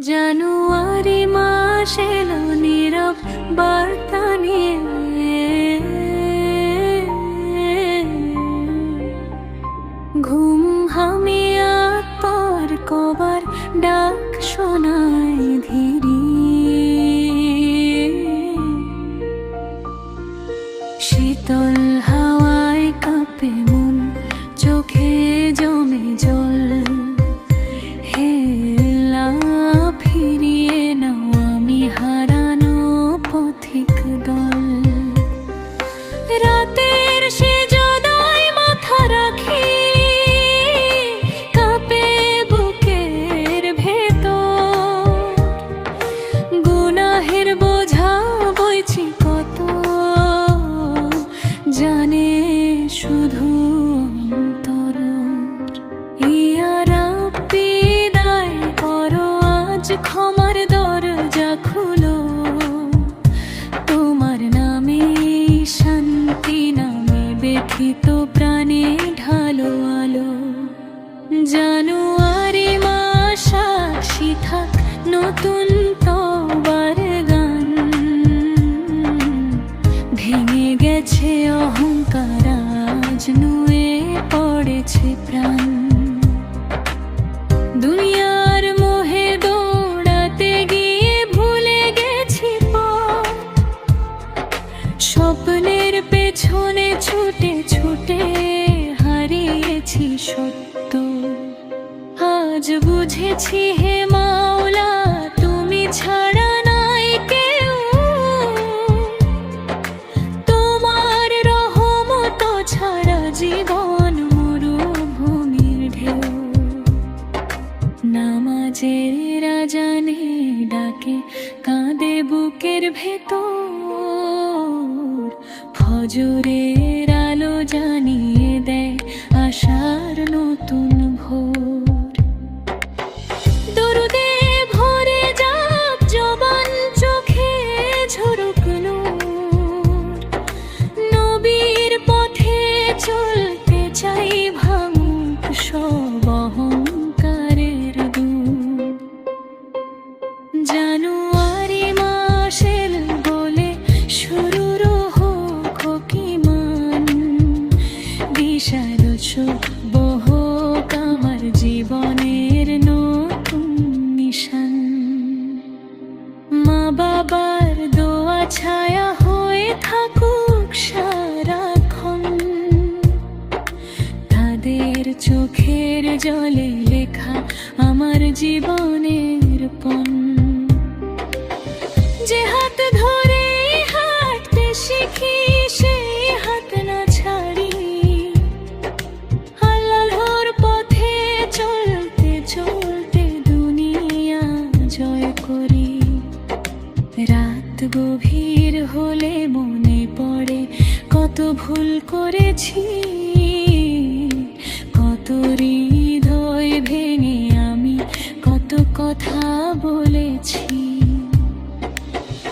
জানুয়ারি মাস এলো নীরব বার্তা রাতের চোখের জলে লেখা আমার জীবনের পণ। যে হাত ধরে হাঁটতে শিখি হাত না ছাড়ি। পথে চলতে চলতে দুনিয়া জয় করি। রাত গভীর হলে মনে পড়ে, কত ভুল করেছি। হৃদয় ভেঙে আমি কত কথা বলেছি।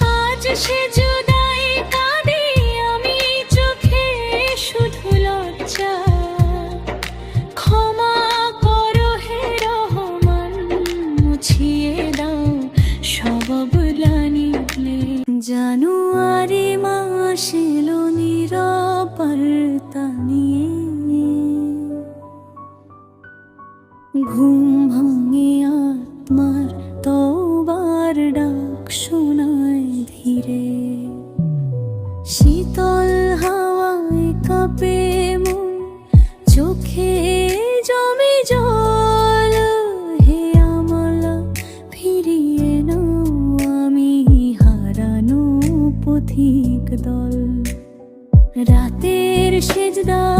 আজ সে জুদাই কাঁদি আমি, চোখে শুধু লজ্জা। ক্ষমা করো হে মুছিয়ে দাও সব গ্লানি জানুয়ারি মাস এলো নিরবতা ঘুম ভাঙে আত্মার তোবার ডাক শোনায় ধীরে। শীতল হাওয়ায় কাঁপে মন, চোখে জমে জল। হে আমলা, ফিরিয়ে নাও আমি হারানো পথিক দল। রাতের সেজদায়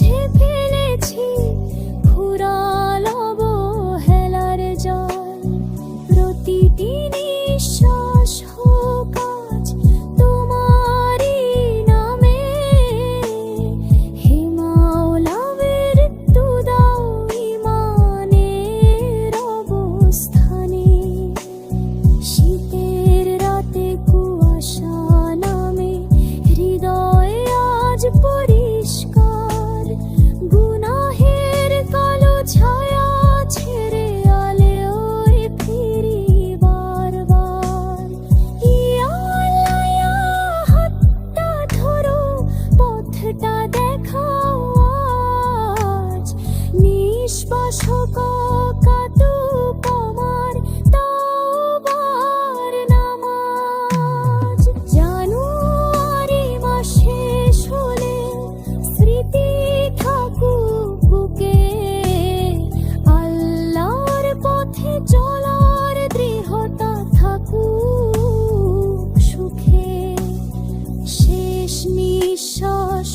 GP নিঃশ্বাস